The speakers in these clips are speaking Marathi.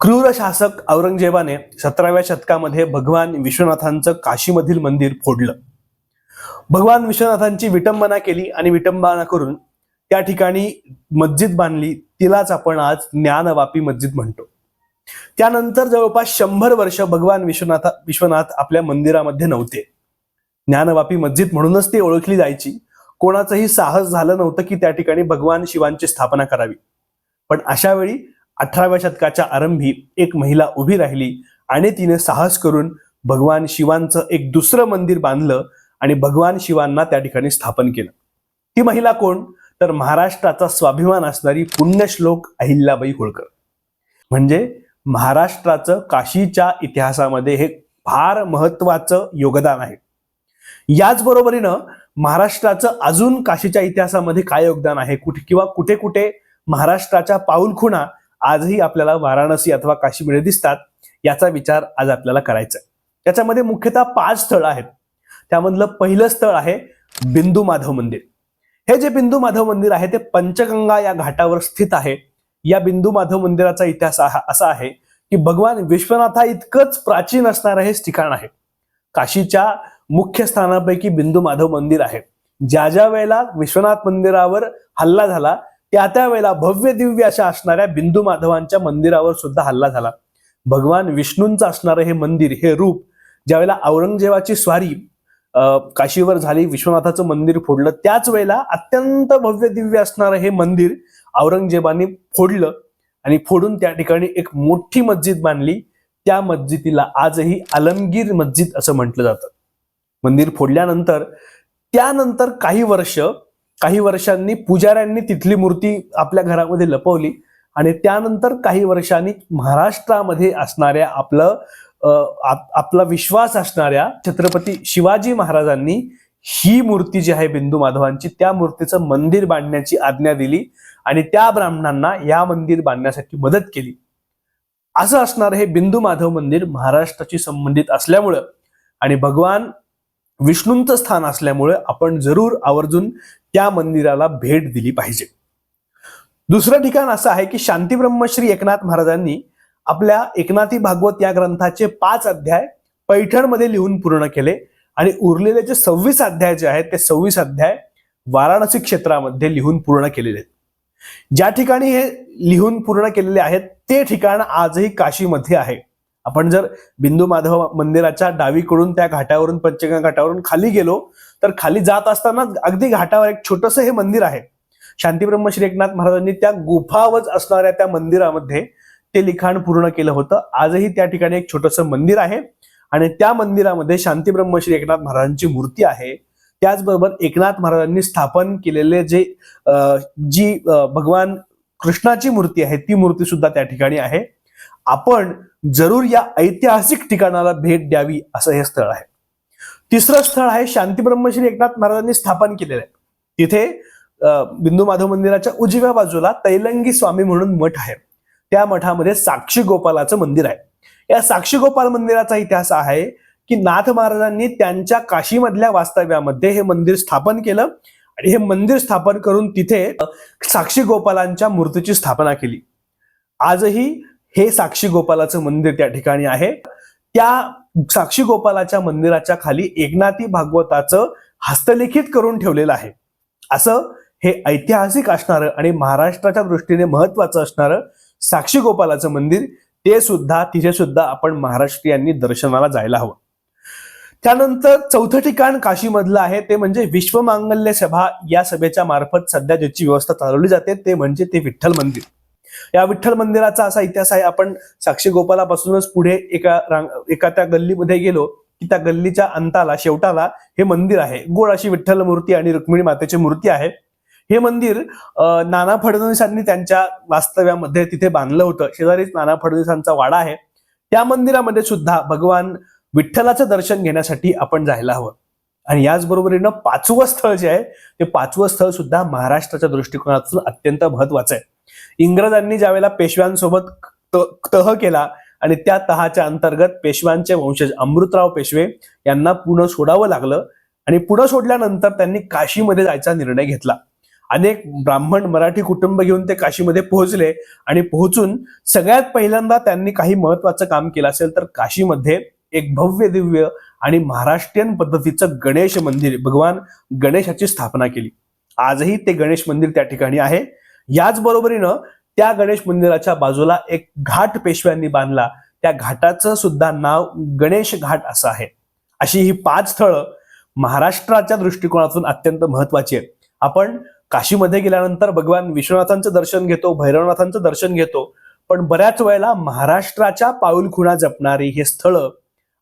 क्रूर शासक औरंगजेबाने सतराव्या शतकामध्ये भगवान विश्वनाथांचं काशीमधील मंदिर फोडलं. भगवान विश्वनाथांची विटंबना केली आणि विटंबना करून त्या ठिकाणी मस्जिद बांधली. तिलाच आपण आज ज्ञानवापी मस्जिद म्हणतो. त्यानंतर जवळपास शंभर वर्ष भगवान विश्वनाथ विश्वनाथ आपल्या मंदिरामध्ये नव्हते. ज्ञानवापी मस्जिद म्हणूनच ती ओळखली जायची. कोणाचंही साहस झालं नव्हतं की त्या ठिकाणी भगवान शिवांची स्थापना करावी. पण अशा वेळी अठराव्या शतकाच्या आरंभी एक महिला उभी राहिली आणि तिने साहस करून भगवान शिवांचं एक दुसरं मंदिर बांधलं आणि भगवान शिवांना त्या ठिकाणी स्थापन केलं. ती महिला कोण? तर महाराष्ट्राचा स्वाभिमान असणारी पुण्यश्लोक अहिल्याबाई होळकर. म्हणजे महाराष्ट्राचं काशीच्या इतिहासामध्ये हे फार महत्वाचं योगदान आहे. याचबरोबरीनं महाराष्ट्राचं अजून काशीच्या इतिहासामध्ये काय योगदान आहे? कुठे किंवा कुठे कुठे महाराष्ट्राच्या पाऊलखुणा आजही आपल्याला वाराणसी अथवा काश्मीर दिसतात याचा विचार आज आपल्याला करायचा आहे त्याच्यामध्ये मुख्यतः पाच स्थळ आहेत. त्यामधलं पहिलं स्थळ आहे बिंदू माधव मंदिर. हे जे बिंदू माधव मंदिर आहे ते पंचगंगा या घाटावर स्थित आहे. या बिंदू माधव मंदिराचा इतिहास हा- असा आहे की भगवान विश्वनाथा इतकंच प्राचीन असणारं हे ठिकाण आहे. काशीच्या मुख्य स्थानापैकी बिंदू माधव मंदिर आहे. ज्या ज्या वेळेला विश्वनाथ मंदिरावर हल्ला झाला त्या त्या वेळेला भव्य दिव्य अशा असणाऱ्या बिंदू माधवांच्या मंदिरावर सुद्धा हल्ला झाला. भगवान विष्णूंचं असणारं हे मंदिर हे रूप ज्यावेळेला औरंगजेबाची स्वारी काशीवर झाली विश्वनाथाचं मंदिर फोडलं त्याच वेळेला अत्यंत भव्य दिव्य असणारं हे मंदिर औरंगजेबाने फोडलं आणि फोडून त्या ठिकाणी एक मोठी मस्जिद बांधली. त्या मस्जिदीला आजही आलमगीर मस्जिद असं म्हटलं जातं. मंदिर फोडल्यानंतर त्यानंतर काही वर्ष काही वर्षांनी पुजाऱ्यांनी तिथली मूर्ती आपल्या घरामध्ये लपवली आणि त्यानंतर काही वर्षांनी महाराष्ट्रामध्ये असणाऱ्या आपलं आप- आपला विश्वास असणाऱ्या छत्रपती शिवाजी महाराजांनी ही मूर्ती जी आहे बिंदू माधवांची त्या मूर्तीचं मंदिर बांधण्याची आज्ञा दिली आणि त्या ब्राह्मणांना या मंदिर बांधण्यासाठी मदत केली. असं असणार हे बिंदू माधव मंदिर महाराष्ट्राशी संबंधित असल्यामुळं आणि भगवान विष्णूंचं स्थान असल्यामुळे आपण जरूर आवर्जून त्या मंदिराला भेट दिली पाहिजे. दुसरं ठिकाण असं आहे की शांती ब्रह्मश्री एकनाथ महाराजांनी आपल्या एकनाथी भागवत या ग्रंथाचे पाच अध्याय पैठणमध्ये लिहून पूर्ण केले आणि उरलेले जे सव्वीस अध्याय जे आहेत ते सव्वीस अध्याय वाराणसी क्षेत्रामध्ये लिहून पूर्ण केलेले आहेत. ज्या ठिकाणी हे लिहून पूर्ण केलेले आहेत ते ठिकाण आजही काशीमध्ये आहे. आपण जर बिंदू माधव मंदिराच्या डावीकडून त्या घाटावरून पंचगंगा घाटावरून खाली गेलो तर खाली जात असताना अगदी घाटावर एक छोटंसं हे मंदिर आहे. शांती ब्रह्मश्री एकनाथ महाराजांनी त्या गुफावच असणाऱ्या त्या मंदिरामध्ये ते लिखाण पूर्ण केलं होतं. आजही त्या ठिकाणी एक छोटंसं मंदिर आहे आणि त्या मंदिरामध्ये शांती ब्रह्मश्री एकनाथ महाराजांची मूर्ती आहे. त्याचबरोबर एकनाथ महाराजांनी स्थापन केलेले जे जी भगवान कृष्णाची मूर्ती आहे ती मूर्ती सुद्धा त्या ठिकाणी आहे. आपण जरूर या ऐतिहासिक ठिकाणाला भेट द्यावी असं हे स्थळ आहे. तिसरं स्थळ आहे शांती ब्रह्मश्री एकनाथ महाराजांनी स्थापन केलेलं आहे. तिथे अं, बिंदू माधव मंदिराच्या उजव्या बाजूला तैलंगी स्वामी म्हणून मठ आहे. त्या मठामध्ये साक्षी गोपालाचं मंदिर आहे. या साक्षी गोपाल मंदिराचा इतिहास आहे की नाथ महाराजांनी त्यांच्या काशीमधल्या वास्तव्यामध्ये हे मंदिर स्थापन केलं आणि हे मंदिर स्थापन करून तिथे साक्षी गोपालांच्या मूर्तीची स्थापना केली. आजही हे साक्षी गोपालाचं मंदिर त्या ठिकाणी आहे. त्या साक्षी गोपालाच्या मंदिराच्या खाली एकनाथी भागवताचं हस्तलिखित करून ठेवलेलं आहे. असं हे ऐतिहासिक असणारं आणि महाराष्ट्राच्या दृष्टीने महत्वाचं असणारं साक्षी गोपालाचं मंदिर ते सुद्धा तिथे सुद्धा आपण महाराष्ट्रीयांनी दर्शनाला जायला हवं. त्यानंतर चौथं ठिकाण काशीमधलं आहे ते म्हणजे विश्वमांगल्य सभा या सभेच्या मार्फत सध्या ज्याची व्यवस्था चालवली जाते ते म्हणजे ते विठ्ठल मंदिर. या विठ्ठल मंदिराचा असा इतिहास आहे. आपण साक्षी गोपालापासूनच पुढे एका रांग एका त्या गल्लीमध्ये गेलो की त्या गल्लीच्या अंताला शेवटाला हे मंदिर आहे. गोड अशी विठ्ठल मूर्ती आणि रुक्मिणी मातेची मूर्ती आहे. हे मंदिर नाना फडणवीसांनी त्यांच्या वास्तव्यामध्ये तिथे बांधलं होतं. शेजारीच नाना फडणवीसांचा वाडा आहे. त्या मंदिरामध्ये सुद्धा भगवान विठ्ठलाचं दर्शन घेण्यासाठी आपण जायला हवं. आणि याचबरोबरीनं पाचवं स्थळ जे आहे ते पाचवं स्थळ सुद्धा महाराष्ट्राच्या दृष्टिकोनातून अत्यंत महत्वाचं आहे. इंग्रजांनी ज्यावेळेला पेशव्यांसोबत तह केला आणि त्या तहाच्या अंतर्गत पेशव्यांचे वंशज अमृतराव पेशवे यांना पुणे सोडावं लागलं आणि पुणे सोडल्यानंतर त्यांनी काशीमध्ये जायचा निर्णय घेतला. अनेक ब्राह्मण मराठी कुटुंब घेऊन ते काशीमध्ये पोहोचले आणि पोहोचून सगळ्यात पहिल्यांदा त्यांनी काही महत्वाचं काम केलं असेल तर काशीमध्ये एक भव्य दिव्य आणि महाराष्ट्रीयन पद्धतीचं गणेश मंदिर भगवान गणेशाची स्थापना केली. आजही ते गणेश मंदिर त्या ठिकाणी आहे. याच बरोबरीनं त्या गणेश मंदिराच्या बाजूला एक घाट पेशव्यांनी बांधला. त्या घाटाचं सुद्धा नाव गणेश घाट असं आहे. अशी ही पाच स्थळं महाराष्ट्राच्या दृष्टिकोनातून अत्यंत महत्वाची आहेत. आपण काशीमध्ये गेल्यानंतर भगवान विश्वनाथांचं दर्शन घेतो भैरवनाथांचं दर्शन घेतो पण बऱ्याच वेळेला महाराष्ट्राच्या पाऊलखुणा जपणारी हे स्थळं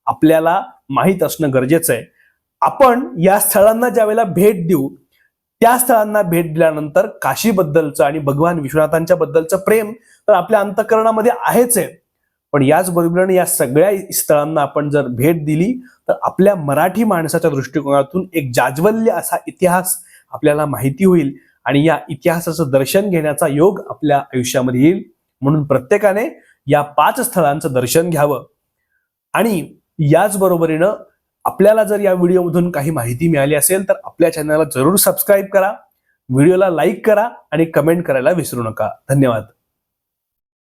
आपल्याला माहीत असणं गरजेचं आहे. आपण या स्थळांना ज्या वेळेला भेट देऊ त्या स्थळांना भेट दिल्यानंतर काशीबद्दलचं आणि भगवान विश्वनाथांच्या बद्दलचं प्रेम तर आपल्या अंतकरणामध्ये आहेच आहे. पण याच बरोबरीने या सगळ्या स्थळांना आपण जर भेट दिली तर आपल्या मराठी माणसाच्या दृष्टिकोनातून एक जाज्वल्य असा इतिहास आपल्याला माहिती होईल आणि या इतिहासाचं दर्शन घेण्याचा योग आपल्या आयुष्यामध्ये येईल. म्हणून प्रत्येकाने या पाच स्थळांचं दर्शन घ्यावं. आणि याच बरोबरीनं आपल्याला जर या व्हिडिओमधून काही माहिती मिळाली असेल तर आपल्या चॅनलला जरूर सबस्क्राईब करा. व्हिडिओला लाईक करा आणि कमेंट करायला विसरू नका. धन्यवाद.